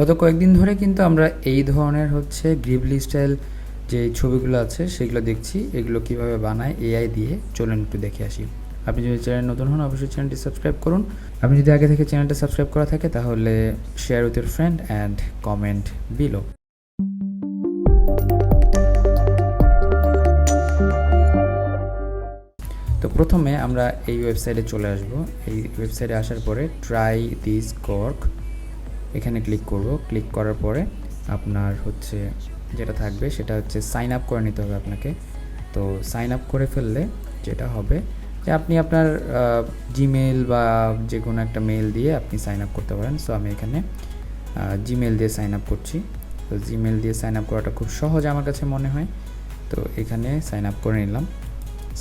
গত কয়েকদিন ধরে কিন্তু আমরা এই ধরনের হচ্ছে গ্রিবলি স্টাইল যে ছবিগুলো আছে, সেগুলো দেখছি। এগুলো কীভাবে বানায় এআই দিয়ে চলুন একটু দেখে আসি। আপনি যদি চ্যানেল নতুন হন, অবশ্যই চ্যানেলটি সাবস্ক্রাইব করুন। আপনি যদি আগে থেকে চ্যানেলটা সাবস্ক্রাইব করা থাকে, তাহলে share with your friend and comment below তো প্রথমে আমরা এই ওয়েবসাইটে চলে আসব। এই ওয়েবসাইটে আসার পরে ট্রাই দিস কর্ক এখানে ক্লিক করব। ক্লিক করার পরে আপনার হচ্ছে যেটা থাকবে সেটা হচ্ছে সাইন আপ করে নিতে হবে আপনাকে। তো সাইন আপ করে ফেললে যেটা হবে যে আপনি আপনার জিমেল বা যে কোনো একটা মেল দিয়ে আপনি সাইন আপ করতে পারেন। সো আমি এখানে জিমেল দিয়ে সাইন আপ করছি। তো জিমেল দিয়ে সাইন আপ করাটা খুব সহজ আমার কাছে মনে হয়। তো এখানে সাইন আপ করে নিলাম।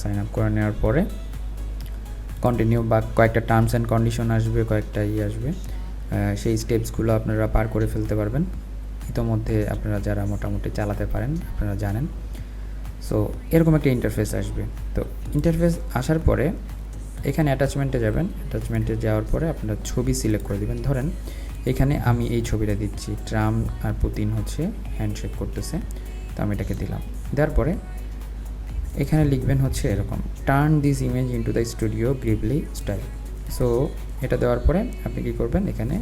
সাইন আপ করে নেওয়ার পরে কন্টিনিউ বা কয়েকটা টার্মস অ্যান্ড কন্ডিশন আসবে, কয়েকটা ইয়ে আসবে। সেই স্টেপসগুলো আপনারা পার করে ফেলতে পারবেন। ইতোমধ্যে আপনারা যারা মোটামুটি চালাতে পারেন, আপনারা জানেন। সো এরকম একটা ইন্টারফেস আসবে। তো ইন্টারফেস আসার পরে এখানে অ্যাটাচমেন্টে যাবেন। অ্যাটাচমেন্টে যাওয়ার পরে আপনারা ছবি সিলেক্ট করে দিবেন। ধরেন, এখানে আমি এই ছবিটা দিচ্ছি। ট্রাম আর পুতিন হচ্ছে হ্যান্ডশেক করতেছে। তো আমি এটাকে দিলাম। দেওয়ার পরে এখানে লিখবেন হচ্ছে এরকম turn this image into the studio Ghibli style so এটা দেওয়ার পরে আপনি কী করবেন? এখানে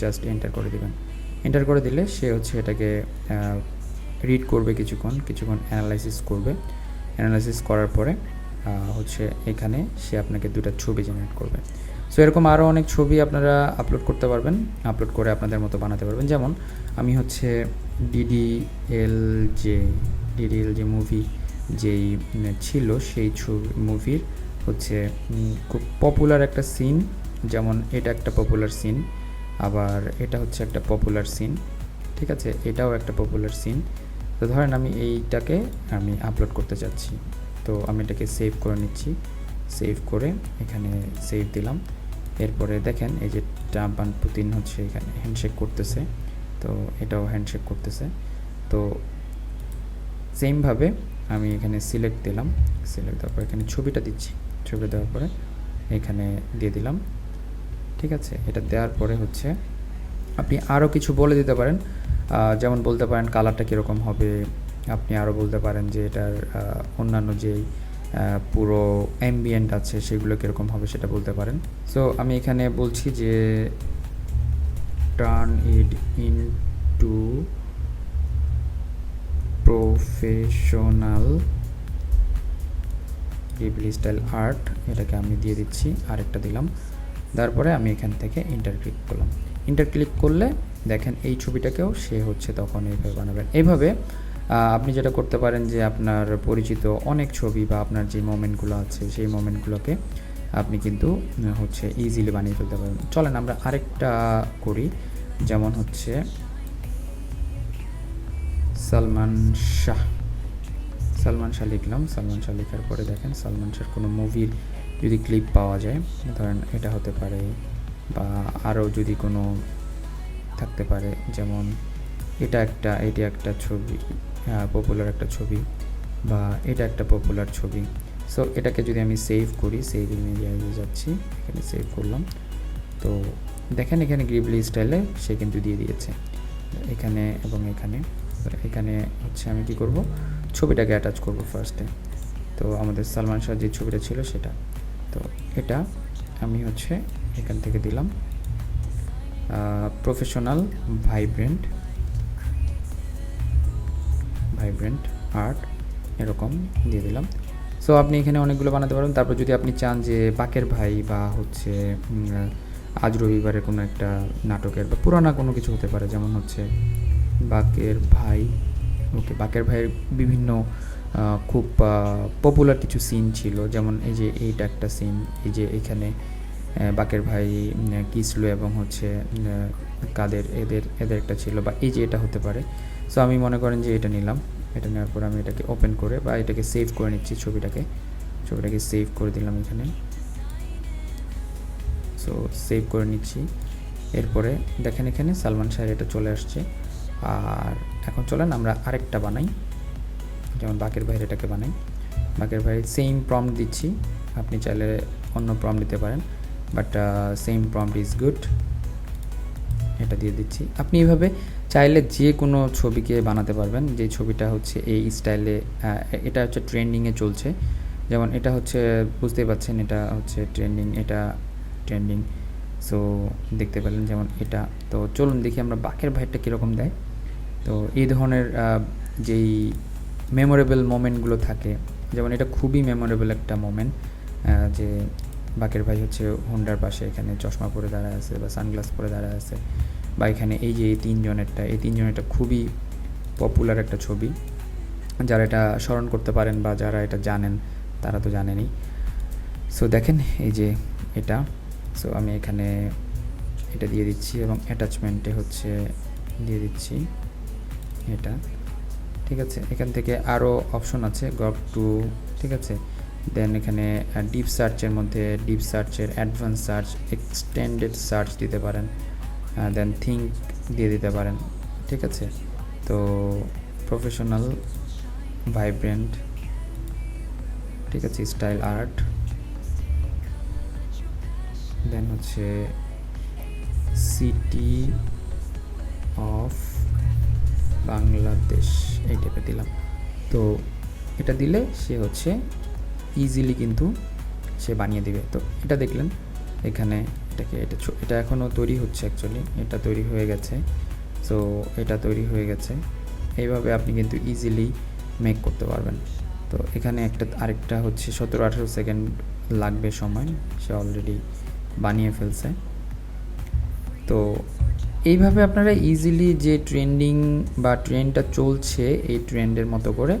জাস্ট এন্টার করে দেবেন। এন্টার করে দিলে সে হচ্ছে এটাকে রিড করবে কিছুক্ষণ কিছুক্ষণ অ্যানালাইসিস করবে। অ্যানালাইসিস করার পরে হচ্ছে এখানে সে আপনাকে দুটো ছবি জেনারেট করবে। সো এরকম আরও অনেক ছবি আপনারা আপলোড করতে পারবেন আপলোড করে আপনাদের মতো বানাতে পারবেন। যেমন আমি হচ্ছে ডিডিএল যে ডিডিএল যে মুভি যেই ছিল সেই ছবি মুভির হচ্ছে খুব পপুলার একটা সিন যেমন এটা একটা পপুলার সিন আবার এটা হচ্ছে একটা পপুলার সিন ঠিক আছে? এটাও একটা পপুলার সিন তো ধরেন আমি এইটাকে আমি আপলোড করতে চাচ্ছি তো আমি এটাকে সেভ করে নিচ্ছি। সেভ করে এখানে সেভ দিলাম। এরপরে দেখেন, এই যে ট্রাম্প পুতিন হচ্ছে এখানে হ্যান্ডশেক করতেছে। তো এটাও হ্যান্ডশেক করতেছে। তো সেমভাবে আমি এখানে সিলেক্ট দিলাম। সিলেক্ট দেওয়ার পর এখানে ছবিটা দিচ্ছি। ছবিটা দেওয়ার পরে এখানে দিয়ে দিলাম। ঠিক আছে? এটা দেওয়ার পরে হচ্ছে আপনি আরও কিছু বলে দিতে পারেন। যেমন বলতে পারেন কালারটা কীরকম হবে। আপনি আরও বলতে পারেন যে এটার অন্যান্য যেই পুরো অ্যাম্বিয়েন্ট আছে সেগুলো কীরকম হবে সেটা বলতে পারেন। সো আমি এখানে বলছি যে turn it into professional Ghibli style art এটাকে আমি দিয়ে দিচ্ছি, আরেকটা দিলাম। তারপরে আমি এখান থেকে ইন্টার ক্লিক করলাম। ইন্টার ক্লিক করলে দেখেন এই ছবিটাকেও সে হচ্ছে তখন এইভাবে বানাবেন এইভাবে আপনি যেটা করতে পারেন যে আপনার পরিচিত অনেক ছবি বা আপনার যে মোমেন্টগুলো আছে, সেই মোমেন্টগুলোকে আপনি কিন্তু হচ্ছে ইজিলি বানিয়ে ফেলতে পারেন। চলেন আমরা আরেকটা করি, যেমন হচ্ছে সালমান শাহ। সালমান শাহ লিখলাম। সালমান শাহ লেখার পরে দেখেন সালমান শাহর কোনো মুভির যদি ক্লিপ পাওয়া যায়, ধরেন এটা হতে পারে বা আরও যদি কোনো থাকতে পারে, যেমন এটা একটা, এটি একটা ছবি পপুলার একটা ছবি বা এটা একটা পপুলার ছবি। সো এটাকে যদি আমি সেভ করি সেভ ইমেজে যাচ্ছি, এখানে সেভ করলাম। তো দেখেন এখানে গ্রিবলি স্টাইলে সে কিন্তু দিয়ে দিয়েছে। এখানে এবং এখানে। এখানে হচ্ছে আমি কি করব? ছবিটাকে অ্যাটাচ করব ফার্স্টে তো আমাদের সালমান শাহ যে ছবিটা ছিল সেটা। তো এটা আমি হচ্ছে এখান থেকে দিলাম। প্রফেশনাল ভাইব্রেন্ট ভাইব্রেন্ট আর্ট এরকম দিয়ে দিলাম। সো আপনি এখানে অনেকগুলো বানাতে পারবেন। তারপর যদি আপনি চান যে বাকের ভাই বা হচ্ছে আজ রবিবারের কোনো একটা নাটকের বা পুরানা কোনো কিছু হতে পারে, যেমন হচ্ছে বাকের ভাই ওকে, বাকের ভাইয়ের বিভিন্ন খুব পপুলার কিছু সিন ছিল, যেমন এই যে এইটা একটা সিন এই যে এখানে বাকের ভাই কিসলো এবং হচ্ছে কাদের, এদের এদের একটা ছিল, বা এই যে এটা হতে পারে। সো আমি মনে করেন যে এটা নিলাম, এটা নেওয়ার পর আমি এটাকে ওপেন করে, বা এটাকে সেভ করে নিচ্ছি ছবিটাকে। ছবিটাকে সেভ করে দিলাম এখানে। সো সেভ করে নিচ্ছি। এরপরে দেখেন এখানে সালমান শাহের এটা চলে আসছে। আর এখন চলেন আমরা আরেকটা বানাই। যেমন বাকের ভাইয়ের এটাকে বানাই। বাকের ভাইয়ের সেম প্রম্পট দিচ্ছি। আপনি চাইলে অন্য প্রম্পট দিতে পারেন। But same prompt is good এটা দিয়ে দিচ্ছি। আপনি এইভাবে চাইলে যে কোনো ছবিকে বানাতে পারবেন। যে ছবিটা হচ্ছে এই স্টাইলে এটা হচ্ছে ট্রেন্ডিংয়ে চলছে। যেমন এটা হচ্ছে, বুঝতেই পাচ্ছেন, এটা হচ্ছে ট্রেন্ডিং এটা ট্রেন্ডিং সো দেখতে পেলেন যেমন এটা। তো চলুন দেখি আমরা বাকের ভাইটা কীরকম দেয়। তো এই ধরনের যেই মেমোরেবল মোমেন্টগুলো থাকে, যেমন এটা খুবই মেমোরেবল একটা মোমেন্ট যে বাকের ভাই হচ্ছে হোন্ডার পাশে এখানে চশমা পরে দাঁড়ায় আছে বা সানগ্লাস পরে দাঁড়ায় আছে, বা এখানে এই যে এই তিনজনেরটা এই তিনজনেরটা খুবই পপুলার একটা ছবি। যারা এটা স্মরণ করতে পারেন বা যারা এটা জানেন, তারা তো জানেনই সো দেখেন এই যে এটা। সো আমি এখানে এটা দিয়ে দিচ্ছি এবং অ্যাটাচমেন্টে হচ্ছে, দিয়ে দিচ্ছি। এটা, ঠিক আছে? এখান থেকে আরও অপশন আছে গভ টু ঠিক আছে? দেন এখানে ডিপ সার্চের মধ্যে ডিপ সার্চের অ্যাডভান্স সার্চ এক্সটেন্ডেড সার্চ দিতে পারেন। দেন থিঙ্ক দিয়ে দিতে পারেন, ঠিক আছে? তো প্রফেশনাল ভাইব্রেন্ট ঠিক আছে? স্টাইল আর্ট দেন হচ্ছে সিটি অফ বাংলাদেশ, এই টাইপের দিলাম। তো এটা দিলে সে হচ্ছে ইজিলি কিন্তু সে বানিয়ে দিবে। তো এটা দেখলেন, এখানে এটাকে, এটা এটা এখনও তৈরি হচ্ছে অ্যাকচুয়ালি এটা তৈরি হয়ে গেছে। সো এটা তৈরি হয়ে গেছে। এইভাবে আপনি কিন্তু ইজিলি মেক করতে পারবেন। তো এখানে একটা, আরেকটা হচ্ছে সতেরো আঠেরো সেকেন্ড লাগবে সময়, সে অলরেডি বানিয়ে ফেলছে। তো এইভাবে আপনারা ইজিলি যে ট্রেন্ডিং বা ট্রেন্ডটা চলছে, এই ট্রেন্ডের মতো করে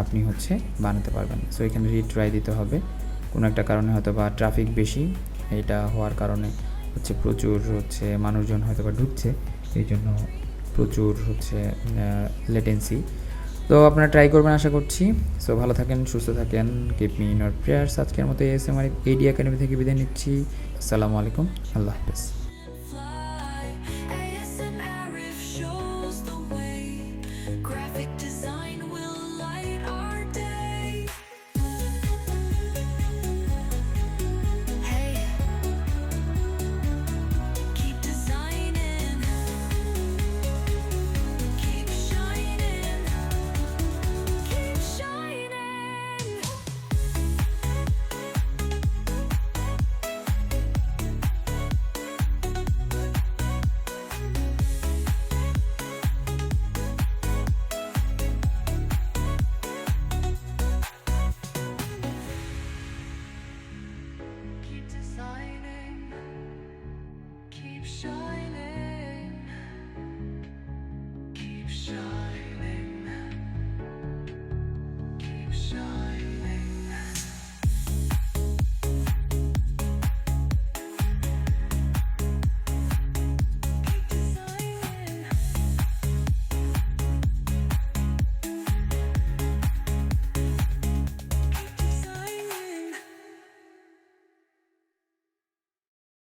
আপনি হচ্ছে বানাতে পারবেন। সো এখানে রিট্রাই দিতে হবে। কোনো একটা কারণে হয়তো বা ট্রাফিক বেশি, এটা হওয়ার কারণে হচ্ছে প্রচুর হচ্ছে মানুষজন হয়তো বা ঢুকছে, এই জন্য প্রচুর হচ্ছে লেটেন্সি তো আপনারা ট্রাই করবেন আশা করছি। সো ভালো থাকেন, সুস্থ থাকেন। কিপ মি ইন প্রেয়ার্স আজকের মতো S M R AD academy থেকে বিদায় নিচ্ছি। আসসালামু আলাইকুম। আল্লাহ হাফেজ। shining.